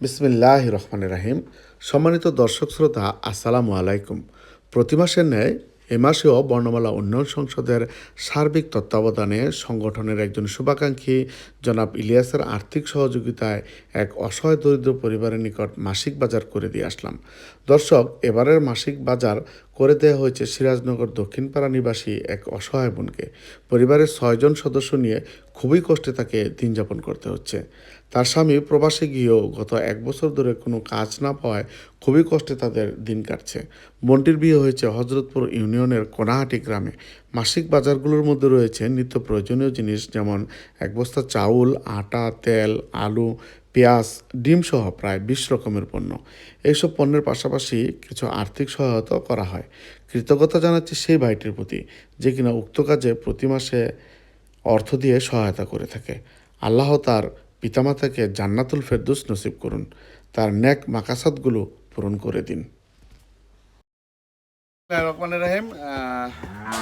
বিসমিল্লাহ রহমান রাহিম। সম্মানিত দর্শক শ্রোতা, আসসালামু আলাইকুম। প্রতি মাসের ন্যায় এ মাসেও বর্ণমালা উন্নয়ন সংসদের সার্বিক তত্ত্বাবধানে সংগঠনের একজন শুভাকাঙ্ক্ষী জনাব ইলিয়াসের আর্থিক সহযোগিতায় এক অসহায় দরিদ্র পরিবারের নিকট মাসিক বাজার করে দিয়ে আসলাম। দর্শক, এবারের মাসিক বাজার করে দেওয়া হয়েছে সিরাজনগর দক্ষিণপাড়া নিবাসী এক অসহায় বোনকে। পরিবারের ছয়জন সদস্য নিয়ে খুবই কষ্টে তাকে দিন যাপন করতে হচ্ছে। তার স্বামী প্রবাসে গিয়েও গত এক বছর ধরে কোনো কাজ না পাওয়ায় খুবই কষ্টে তাদের দিন কাটছে। বোনটির বিয়ে হয়েছে হজরতপুর ইউনিয়নের কোনাহাটি গ্রামে। মাসিক বাজারগুলোর মধ্যে রয়েছে নিত্য প্রয়োজনীয় জিনিস যেমন এক বস্তা চাউল, আটা, তেল, আলু পেঁয়াজ, ডিম সহ প্রায় বিশ রকমের পণ্য। এইসব পণ্যের পাশাপাশি কিছু আর্থিক সহায়তাও করা হয়। কৃতজ্ঞতা জানাচ্ছি সেই ভাইটির প্রতি, যে কিনা উক্ত কাজে প্রতি মাসে অর্থ দিয়ে সহায়তা করে থাকে। আল্লাহ তার পিতামাতাকে জান্নাতুল ফেরদুস নসিব করুন। তার ন্যাক মাকাসাদগুলো পূরণ করে দিন।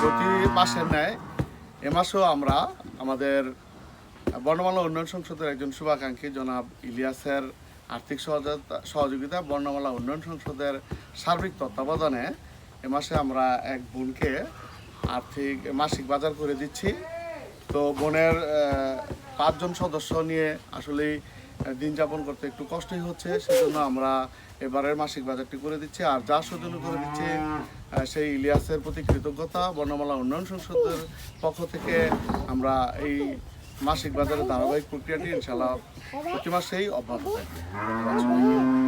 প্রতি মাসের ন্যায় এ মাসেও আমরা আমাদের বর্ণমালা উন্নয়ন সংসদের একজন শুভাকাঙ্ক্ষী জনাব ইলিয়াসের আর্থিক সহযোগিতা। বর্ণমালা উন্নয়ন সংসদের সার্বিক তত্ত্বাবধানে এ মাসে আমরা এক বোনকে আর্থিক মাসিক বাজার করে দিচ্ছি। তো বোনের পাঁচজন সদস্য নিয়ে আসলেই দিন যাপন করতে একটু কষ্টই হচ্ছে। সেজন্য আমরা এবারের মাসিক বাজারটি করে দিচ্ছি। আর যা সৌজন্য করে দিচ্ছি সেই ইলিয়াসের প্রতি কৃতজ্ঞতা। বর্ণমালা উন্নয়ন সংসদের পক্ষ থেকে আমরা এই মাসিক বাজারে ধারাবাহিক প্রক্রিয়াটি ইনশাল্লাহ প্রতি মাসেই অব্যাহত থাকবে।